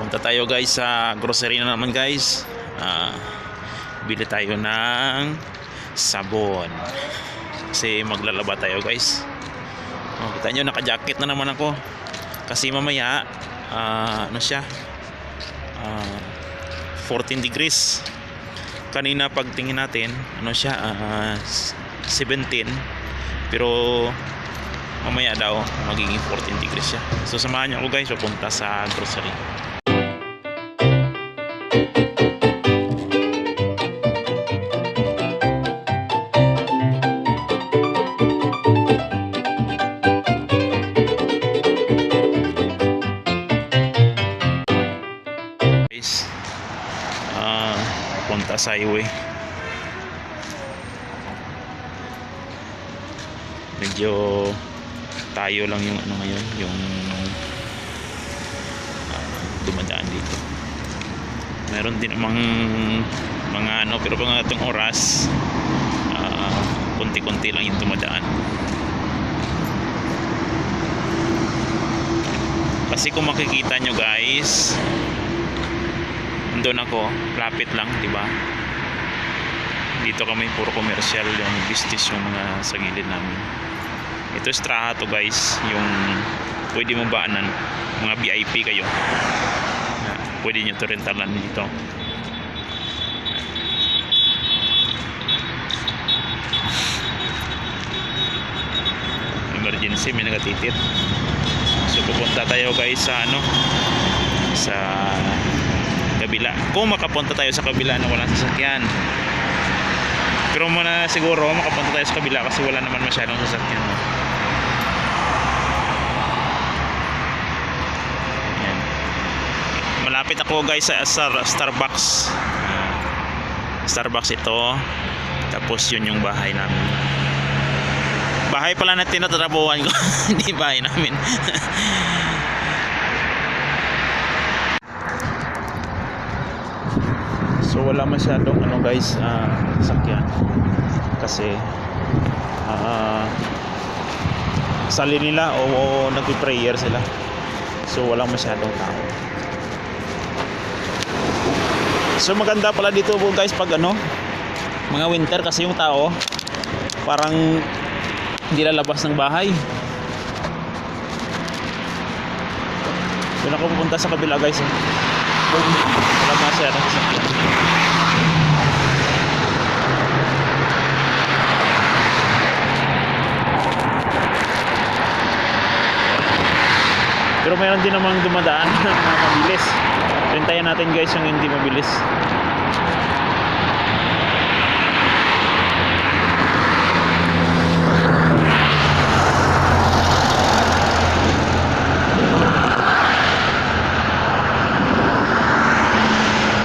Punta tayo guys sa grocery na naman guys. Ah, bili tayo ng sabon. Kasi maglalaba tayo guys. Oh, kita nyo naka-jacket na naman ako. Kasi mamaya ah, ano siya? Ah, 14 degrees. Kanina pagtingin natin, ano siya? ah, 17. Pero mamaya daw magiging 14 degrees siya. So samahan niyo ako guys papunta sa grocery. Sa highway. Medyo tayo lang yung ano ngayon, yung ah, dumadaan dito. Meron din namang mga ano, pero mga itong oras, ah, konti-konti lang yung dumadaan. Kasi kung makikita nyo guys, doon ako, lapit lang, di ba? Dito kami puro commercial yung business yung mga sa gilid namin. Ito straha to guys, yung pwede mo baanan, mga VIP kayo. Pwede nyo to rentalan dito. Emergency, may nagatitit. So pupunta tayo guys sa ano, sa kabila. Kung makapunta tayo sa kabila na walang sasakyan. Pero muna siguro makapunta tayo sa kabila kasi wala naman masyadong sasakyan. Yan. Malapit ako guys sa Star- Starbucks. Starbucks ito. Tapos yun yung bahay namin. Bahay pala na tinatrabuhan ko. Hindi bahay namin. So wala masyadong ano guys, ah, sakyan. Kasi ah sali nila o, o nagpi-prayer sila. So wala masyadong tao. So maganda pala dito po guys pag ano, mga winter kasi yung tao parang hindi lalabas ng bahay. Doon ako pupunta sa kabila guys. eh. Wala masyadong sasakyan. Pero mayroon din namang dumadaan na mabilis. Rintayan natin guys yung hindi mabilis.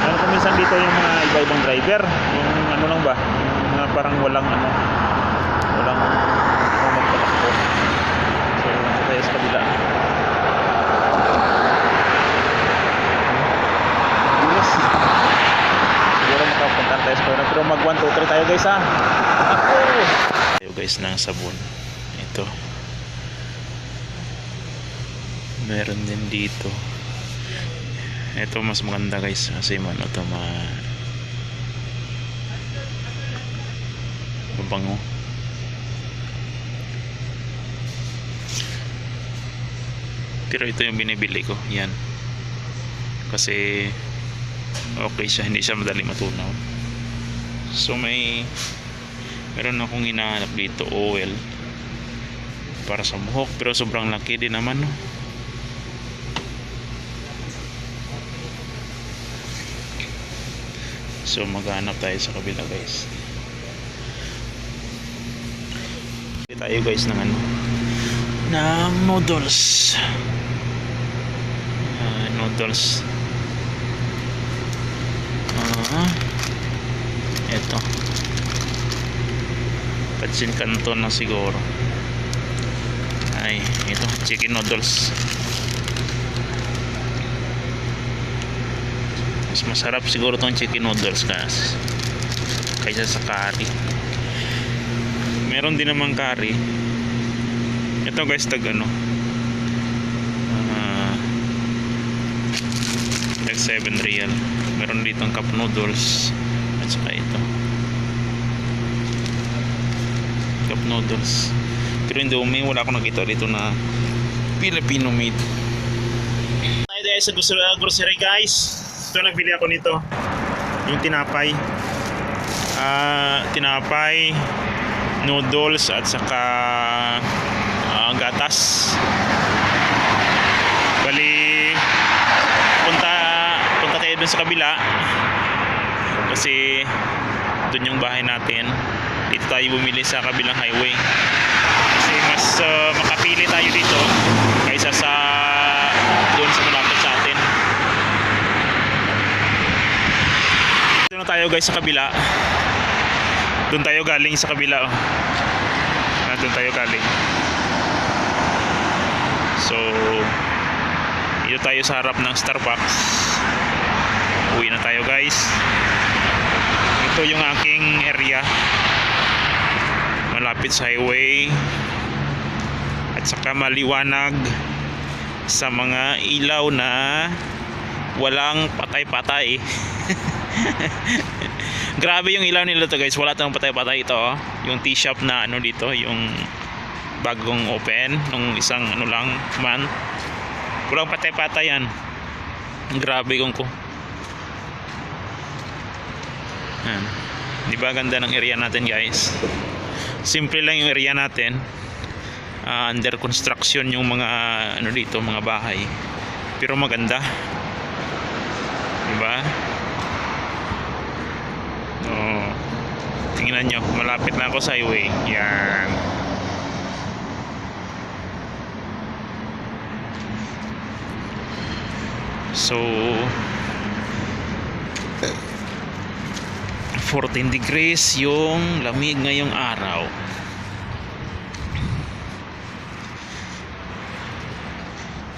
Ano kung minsan dito yung mga iba-ibang driver, yung ano lang ba, yung mga parang walang ano, walang walang magpatakbo. So, tayo sa kabila. Bilis. Siguro makapunta tayo sa. Pero mag 1, 2, 3 tayo guys ha. Ako! Tayo guys ng sabon. Ito. Meron din dito. Ito mas maganda guys kasi man ito ma mabango. Pero ito yung binibili ko. Yan. Kasi okay siya. Hindi siya madali matunaw. So may meron akong hinahanap dito oil para sa buhok pero sobrang laki din naman no. So maghanap tayo sa kabila guys. Bili tayo guys ng ano ng noodles. Ah, noodles. Ah. Ito. Patsin canton na siguro. Ay, ito chicken noodles. Mas masarap siguro tong chicken noodles guys kaysa sa curry meron din namang curry ito guys tag ano ah, 7 real. Meron ditong cup noodles at saka ito. Cup noodles. Pero Indomie, wala akong nakita dito na Filipino made. Tayo sa grocery guys. Ito nagbili ako nito. Yung tinapay. Ah, tinapay, noodles at saka ah, gatas. Bali punta punta tayo dun sa kabila kasi dun yung bahay natin. Dito tayo bumili sa kabilang highway. Kasi mas ah, makapili tayo dito kaysa sa doon sa malapit sa atin. Dito na tayo guys sa kabila. Doon tayo galing sa kabila. Oh. Ah, doon tayo galing. So, dito tayo sa harap ng Starbucks. Uwi na tayo guys. Ito yung aking area. Malapit sa highway. At saka maliwanag sa mga ilaw na walang patay-patay. Grabe yung ilaw nila to guys. Wala tayong patay-patay ito. oh. Yung tea shop na ano dito, yung bagong open nung isang ano lang month. Walang patay-patay yan. Grabe kung ko. Yan. Di ba ganda ng area natin guys? Simple lang yung area natin. Ah, under construction yung mga ano dito, mga bahay. Pero maganda. Di ba? Oh. Tingnan nyo, malapit na ako sa highway. Yan. So 14 degrees yung lamig ngayong araw.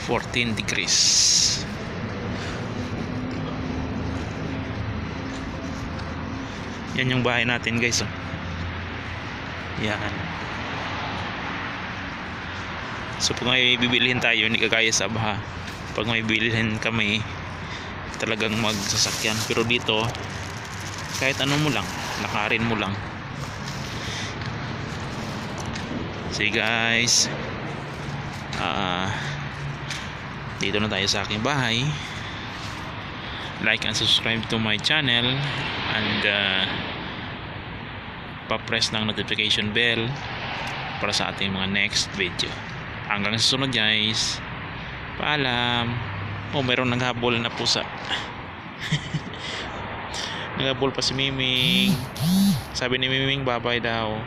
Fourteen degrees. Yan yung bahay natin guys. Oh. Yan. So pag may bibilihin tayo, hindi kagaya sa baha. Pag may bibilihin kami, talagang magsasakyan. Pero dito, kahit ano mo lang, lakarin mo lang. See guys, ah dito na tayo sa aking bahay. Like and subscribe to my channel and uh, pa-press ng notification bell para sa ating mga next video. Hanggang sa susunod guys. Paalam. Oh, meron naghabol na pusa. Naghabol pa si Miming. Sabi ni Miming, babay daw.